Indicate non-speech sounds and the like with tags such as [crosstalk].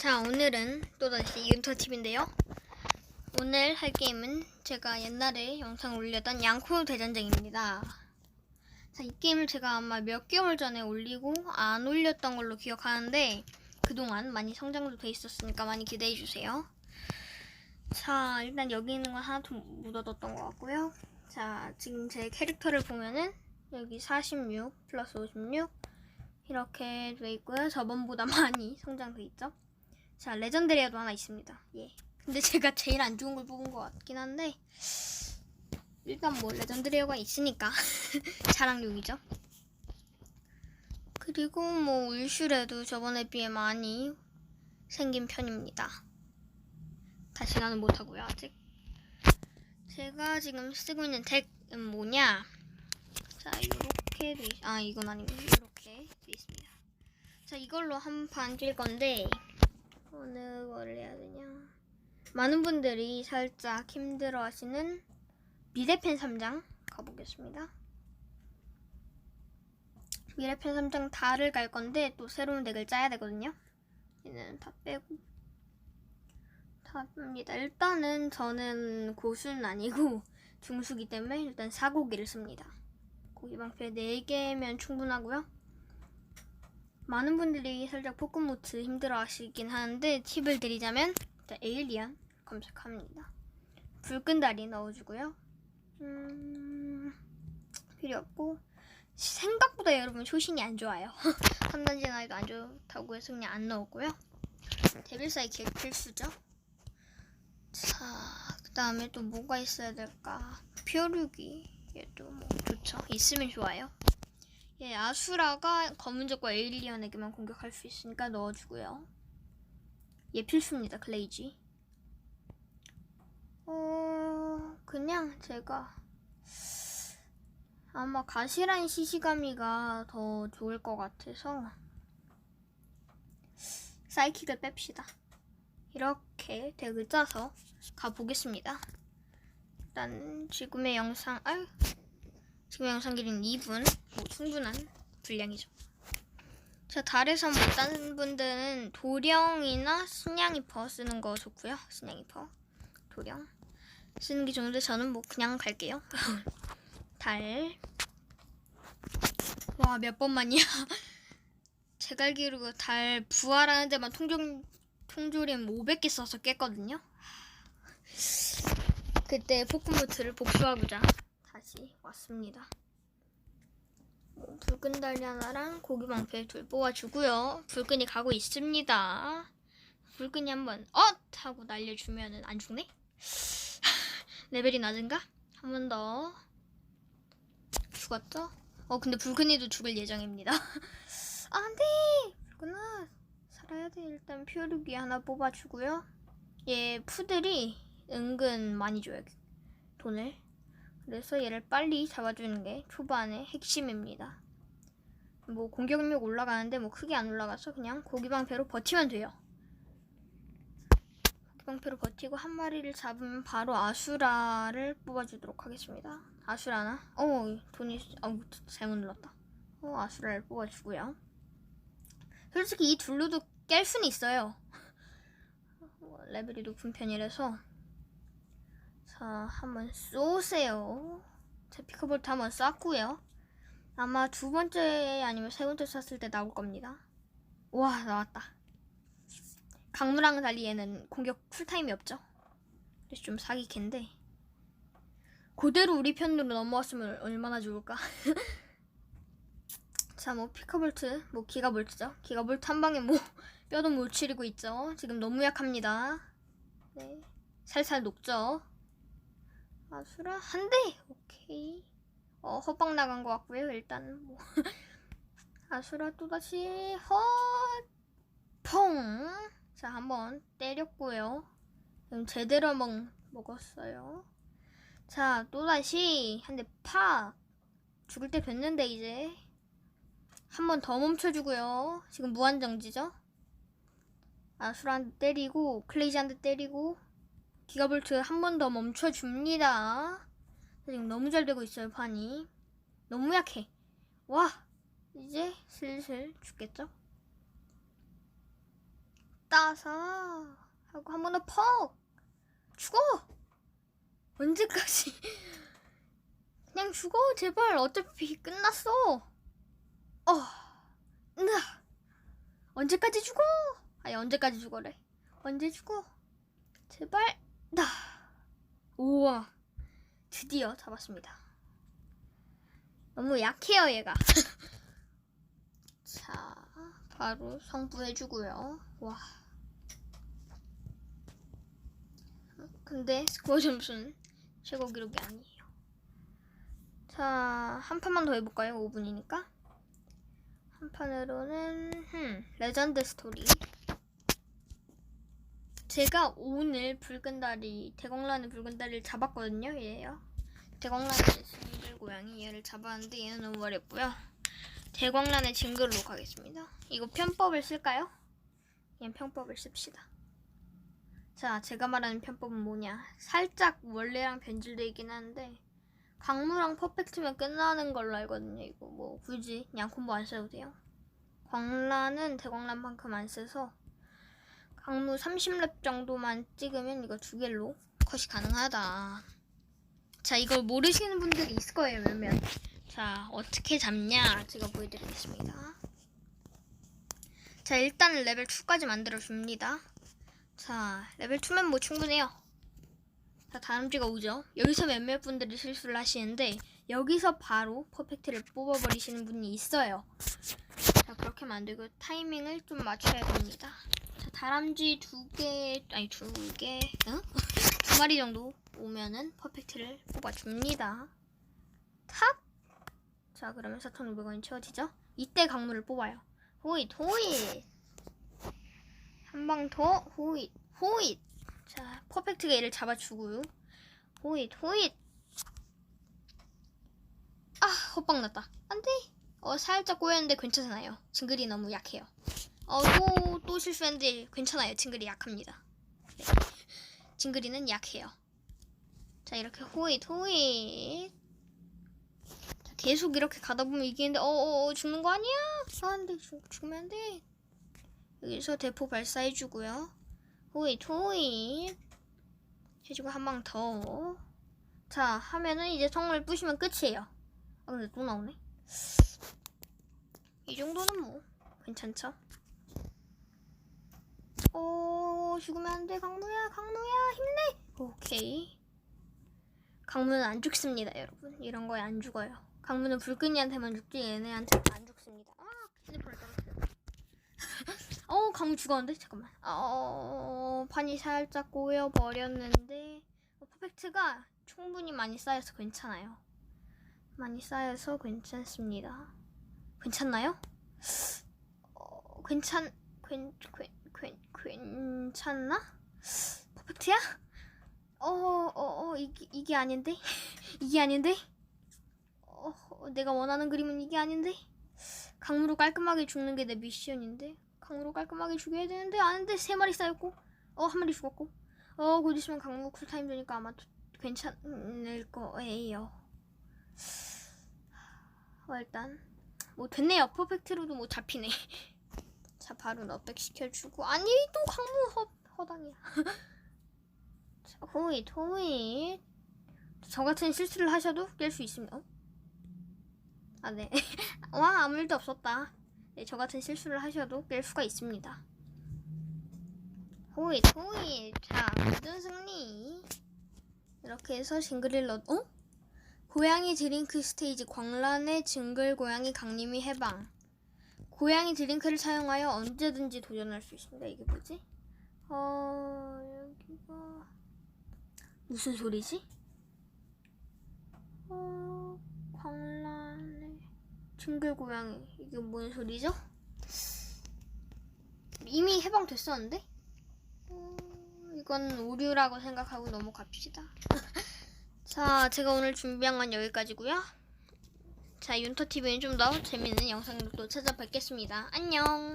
자, 오늘은 또다시 윤터팁인데요. 오늘 할 게임은 제가 옛날에 영상 올렸던 양코 대전쟁입니다. 자, 이 게임을 제가 아마 몇 개월 전에 올리고 안 올렸던 걸로 기억하는데 그동안 많이 성장도 돼 있었으니까 많이 기대해 주세요. 자, 일단 여기 있는 건 하나도 묻어뒀던 것 같고요. 자, 지금 제 캐릭터를 보면은 여기 46 플러스 56 이렇게 돼 있고요. 저번보다 [laughs] 많이 성장돼 있죠. 자, 레전드리아도 하나 있습니다. 예. 근데 제가 제일 안 좋은 걸 뽑은 것 같긴 한데 일단 뭐 레전드리아가 있으니까 [laughs] 자랑용이죠. 그리고 뭐 울슈레도 저번에 비해 많이 생긴 편입니다. 다시나는 못하고요 아직. 제가 지금 쓰고 있는 덱은 뭐냐? 자, 이렇게 돼 있... 아, 이건 아니고 이렇게 돼 있습니다. 자, 이걸로 한 판 뛸 건데 어느 거를 해야 되냐? 많은 분들이 살짝 힘들어 하시는 미래펜 3장 가보겠습니다. 미래펜 3장 다를 갈 건데 또 새로운 덱을 짜야 되거든요. 얘는 다 빼고 다 뺍니다. 일단은 저는 고수는 아니고 중수기 때문에 일단 사고기를 씁니다. 고기 방패 4개면 충분하고요. 많은 분들이 살짝 포크모트 힘들어 하시긴 하는데 팁을 드리자면 일단 에일리언 검색합니다. 붉은 다리 넣어주고요. 음, 필요 없고 생각보다 여러분 초신이 안 좋아요. [laughs] 3단지 나이도 안 좋다고 해서 그냥 안 넣었고요. 데빌사이 개 필수죠. 자, 그 다음에 또 뭐가 있어야 될까? 뾰루기 얘도 뭐 좋죠. 있으면 좋아요. 예, 아수라가 검은적과 에일리언에게만 공격할 수 있으니까 넣어주고요. 얘 필수입니다, 글레이지. 어, 그냥 제가 아마 가시란 시시가미가 더 좋을 것 같아서 사이킥을 뺍시다. 이렇게 덱을 짜서 가보겠습니다. 일단 지금의 영상, 아유, 영상 길이는 2분, 뭐 충분한 분량이죠. 자, 달에서 못다는 분들은 도령이나 순양이퍼 쓰는 거 좋고요. 순양이퍼, 도령 쓰는 게 좋은데 저는 뭐 그냥 갈게요. [laughs] 달. 와, 몇 번만이야. [laughs] 제가 알기로 달 부활하는 데만 통조, 통조림 500개 써서 깼거든요. 그때 포크모트를 복수하고자 다시 왔습니다. 뭐, 붉은 달리 하나랑 고기 방패 둘 뽑아주고요. 붉은이 가고 있습니다. 붉은이 한번 엇 하고 날려주면은 안 죽네? [laughs] 레벨이 낮은가? 한 번 더. 죽었죠? 어 근데 붉은이도 죽을 예정입니다. [laughs] 안돼! 붉은아 살아야 돼. 일단 표류기 하나 뽑아주고요. 얘 푸들이 은근 많이 줘요. 돈을. 그래서 얘를 빨리 잡아주는 게 초반의 핵심입니다. 뭐 공격력 올라가는데 뭐 크게 안 올라가서 그냥 고기방패로 버티면 돼요. 고기방패로 버티고 한 마리를 잡으면 바로 아수라를 뽑아주도록 하겠습니다. 아수라나? 어 돈이 어 잘못 눌렀다. 어 아수라를 뽑아주고요. 솔직히 이 둘로도 깰 수는 있어요. [laughs] 뭐, 레벨이 높은 편이라서 자, 한번 쏘세요. 자, 피커볼트 한번 쐈고요. 아마 두 번째 아니면 세 번째 쐈을 때 나올 겁니다. 와, 나왔다. 강무랑 달리 얘는 공격 쿨타임이 없죠. 그래서 좀 사기캔데. 그대로 우리 편으로 넘어왔으면 얼마나 좋을까. [laughs] 자, 뭐 피커볼트, 뭐 기가볼트죠. 기가볼트 한 방에 뭐 [laughs] 뼈도 못 치르고 있죠. 지금 너무 약합니다. 네, 살살 녹죠. 아수라 한 대. 오케이. 어 허빵 나간 것 같고요. 일단 뭐 아수라 또 다시 헛펑. 자 한번 때렸고요. 제대로 한번 먹었어요. 자 또 다시 한대 팍. 죽을 때 뵀는데 이제 한 번 더 멈춰주고요. 지금 무한정지죠? 아수라 한 대 때리고 클레이지 한 대 때리고 기가볼트 한 번 더 멈춰줍니다. 지금 너무 잘 되고 있어요, 판이. 너무 약해. 와, 이제 슬슬 죽겠죠? 따사 하고 한 번 더 퍽! 죽어! 언제까지? [laughs] 그냥 죽어 제발. 어차피 끝났어. 어 으아! 언제까지 죽어? 아니 언제까지 죽어래? 언제 죽어? 제발 나. 우와. 드디어 잡았습니다. 너무 약해요 얘가. [laughs] 자 바로 성부해주고요. 와. 근데 스코어 점수는 최고 기록이 아니에요. 자 한 판만 더 해볼까요? 5분이니까? 한 판으로는 흠, 레전드 스토리 제가 오늘 붉은 다리 대광란의 붉은 다리를 잡았거든요 얘예요. 대광란의 징글 고양이 얘를 잡았는데 얘는 너무 어렵고요. 대광란의 징글로 가겠습니다. 이거 편법을 쓸까요? 그냥 편법을 씁시다. 자 제가 말하는 편법은 뭐냐? 살짝 원래랑 변질되어 있긴 한데 강무랑 퍼펙트면 끝나는 걸로 알거든요 이거. 뭐 굳이 양콤보 안 써도 돼요. 광란은 대광란만큼 안 써서 강무 30렙 정도만 찍으면 이거 두 개로 컷이 가능하다. 자, 이걸 모르시는 분들이 있을 거예요, 몇몇. 자, 어떻게 잡냐? 제가 보여드리겠습니다. 자, 일단 레벨 2까지 만들어줍니다. 자, 레벨 2면 뭐 충분해요. 자, 다람쥐가 오죠. 여기서 몇몇 분들이 실수를 하시는데, 여기서 바로 퍼펙트를 뽑아버리시는 분이 있어요. 자, 그렇게 만들고 타이밍을 좀 맞춰야 됩니다. 자, 다람쥐 두 개, 아니 두 개, 응? [laughs] 두 마리 정도 오면은 퍼펙트를 뽑아줍니다. 탁! 자, 그러면 4,500원이 채워지죠? 이때 강물을 뽑아요. 호잇, 호잇! 한 방 더, 호잇, 호잇! 자, 퍼펙트가 얘를 잡아주고요. 호잇, 호잇! 아, 헛방 났다. 안 돼! 어, 살짝 꼬였는데 괜찮아요. 징글이 너무 약해요. 어, 또, 또 실수했는데 괜찮아요. 징글이 약합니다. 네. 징글이는 약해요. 자, 이렇게 호잇, 호잇. 자, 계속 이렇게 가다 보면 이기는데, 어, 어, 어, 죽는 거 아니야? 아, 안 돼. 죽, 죽으면 안 돼. 여기서 대포 발사해주고요. 호잇, 호잇. 해주고 한 방 더. 자, 하면은 이제 성을 부시면 끝이에요. 아, 근데 또 나오네. 이 정도는 뭐, 괜찮죠? 어, 죽으면 안 돼, 강무야, 강무야, 힘내! 오케이. 강무는 안 죽습니다, 여러분. 이런 거에 안 죽어요. 강무는 불끈이한테만 죽지, 얘네한테는 안 죽습니다. 아, 핸드폰을 떨었어요. [laughs] 어, 강무 죽었는데? 잠깐만. 어, 판이 살짝 꼬여 버렸는데, 어, 퍼펙트가 충분히 많이 쌓여서 괜찮아요. 많이 쌓여서 괜찮습니다. 괜찮나요? 어, 괜찮, 괜, 괜, 괜, 괜찮나? 퍼펙트야? 어, 어, 어, 이게, 이게 아닌데? [laughs] 이게 아닌데? 어, 어, 내가 원하는 그림은 이게 아닌데? 강무로 깔끔하게 죽는 게 내 미션인데? 강무로 깔끔하게 죽여야 되는데? 아는데 세 마리 쌓였고, 어, 한 마리 죽었고, 어, 곧 있으면 강무 쿨타임 되니까 아마 도- 괜찮을 거예요. 어, 일단, 뭐 됐네요. 퍼펙트로도 뭐 잡히네. [laughs] 자, 바로 너백 시켜주고. 아니, 또 강무 허, 허당이야. [laughs] 자, 호잇, 호잇. 저 같은 실수를 하셔도 깰 수 있습니다. 어? 아, 네. [laughs] 와, 아무 일도 없었다. 네, 저 같은 실수를 하셔도 깰 수가 있습니다. 호잇, 호잇. 자, 모든 승리. 이렇게 해서 징글을 넣, 어? 고양이 드링크 스테이지 광란의 징글 고양이 강림이 해방. 고양이 드링크를 사용하여 언제든지 도전할 수 있습니다. 이게 뭐지? 어, 여기가 무슨 소리지? 어, 광란의 징글 고양이 이게 뭔 소리죠? 이미 해방됐었는데? 어, 이건 오류라고 생각하고 넘어갑시다. [laughs] 자, 제가 오늘 준비한 건 여기까지고요. 자, 윤터TV는 좀 더 재밌는 또 찾아뵙겠습니다. 안녕!